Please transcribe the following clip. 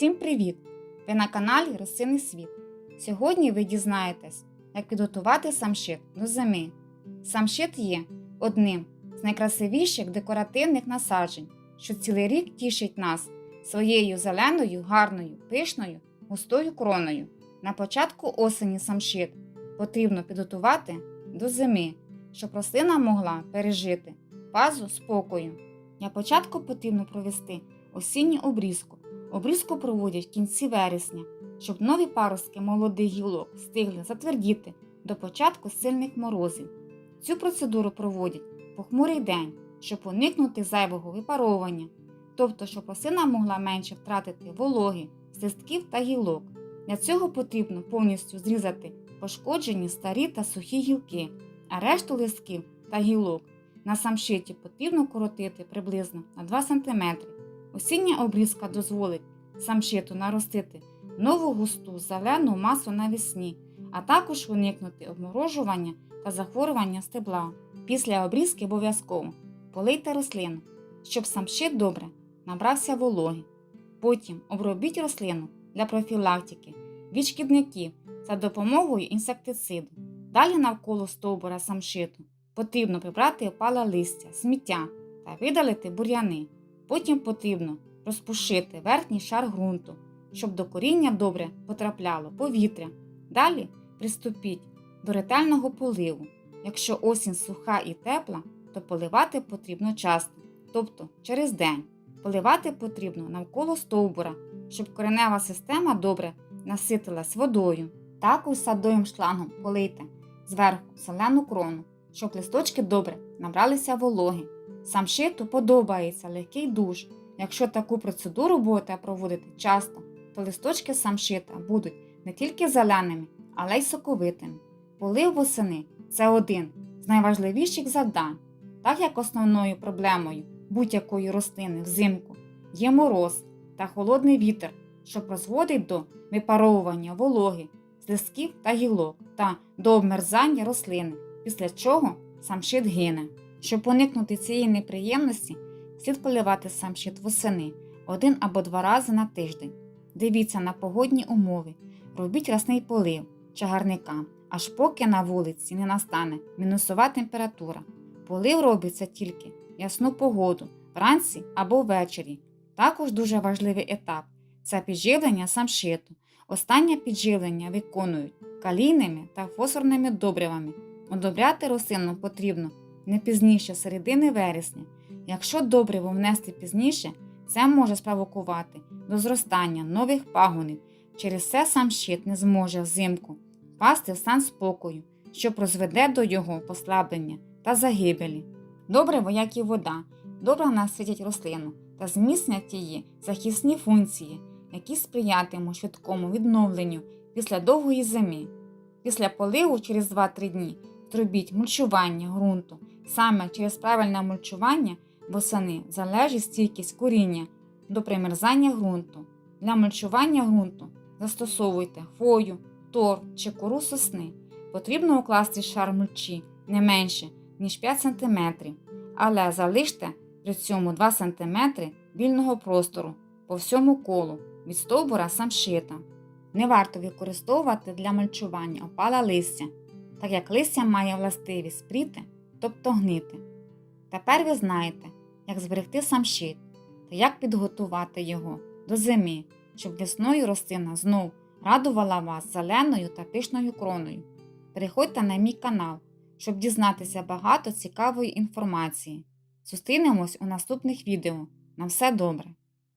привіт! Ви на каналі Росинний світ. Сьогодні ви дізнаєтесь, як підготувати самшит до зими. Самшит є одним з найкрасивіших декоративних насаджень, що цілий рік тішить нас своєю зеленою, гарною, пишною, густою кроною. На початку осені самшит потрібно підготувати до зими, щоб рослина могла пережити фазу спокою. Для початку потрібно провести осінню обрізку. Обрізку проводять в кінці вересня, щоб нові паростки молодих гілок встигли затвердіти до початку сильних морозів. Цю процедуру проводять похмурий день, щоб уникнути зайвого випаровування, тобто, щоб рослина могла менше втратити вологи, листків та гілок. Для цього потрібно повністю зрізати пошкоджені старі та сухі гілки, а решту листків та гілок на самшиті потрібно коротити приблизно на 2 см. Осіння обрізка дозволить самшиту наростити нову густу зелену масу навесні, а також уникнути обморожування та захворювання стебла. Після обрізки обов'язково полийте рослину, щоб самшит добре набрався вологи. Потім обробіть рослину для профілактики від шкідників за допомогою інсектициду. Далі навколо стовбура самшиту потрібно прибрати опале листя, сміття та видалити бур'яни. Потім потрібно розпушити верхній шар ґрунту, щоб до коріння добре потрапляло повітря. Далі приступіть до ретельного поливу. Якщо осінь суха і тепла, то поливати потрібно часто, тобто через день. Поливати потрібно навколо стовбура, щоб коренева система добре наситилась водою. Також садовим шлангом полийте зверху зелену крону, щоб листочки добре набралися вологи. Самшиту подобається легкий душ. Якщо таку процедуру будете проводити часто, то листочки самшита будуть не тільки зеленими, але й соковитими. Полив восени це один з найважливіших завдань, так як основною проблемою будь-якої рослини взимку є мороз та холодний вітер, що призводить до випаровування вологи з та гілок та до обмерзання рослини, після чого самшит гине. Щоб уникнути цієї неприємності, слід поливати самшит восени один або два рази на тиждень. Дивіться на погодні умови, робіть рясний полив чагарникам, аж поки на вулиці не настане мінусова температура. Полив робиться тільки ясну погоду, вранці або ввечері. Також дуже важливий етап це підживлення самшиту. Останнє підживлення виконують калійними та фосфорними добривами. Одобряти рослину потрібно не пізніше середини вересня. Якщо добриво внести пізніше, це може спровокувати до зростання нових пагонів. Через це сам щит не зможе взимку впасти в стан спокою, що призведе до його послаблення та загибелі. Добриво, як і вода, добре наситять рослину та зміцнять її захисні функції, які сприятимуть швидкому відновленню після довгої зими. Після поливу через 2-3 дні зробіть мульчування ґрунту. Саме через правильне мульчування восени залежить стійкість коріння до примерзання ґрунту. Для мульчування ґрунту застосовуйте хвою, тор чи кору сосни. Потрібно укласти шар мульчі не менше, ніж 5 см, але залиште при цьому 2 см вільного простору по всьому колу від стовбура самшита. Не варто використовувати для мульчування опала листя, так як листя має властивість пріти, тобто гнити. Тепер ви знаєте, як зберегти самшит та як підготувати його до зими, щоб весною рослина знов радувала вас зеленою та пишною кроною. Переходьте на мій канал, щоб дізнатися багато цікавої інформації. Зустрінемось у наступних відео. На все добре!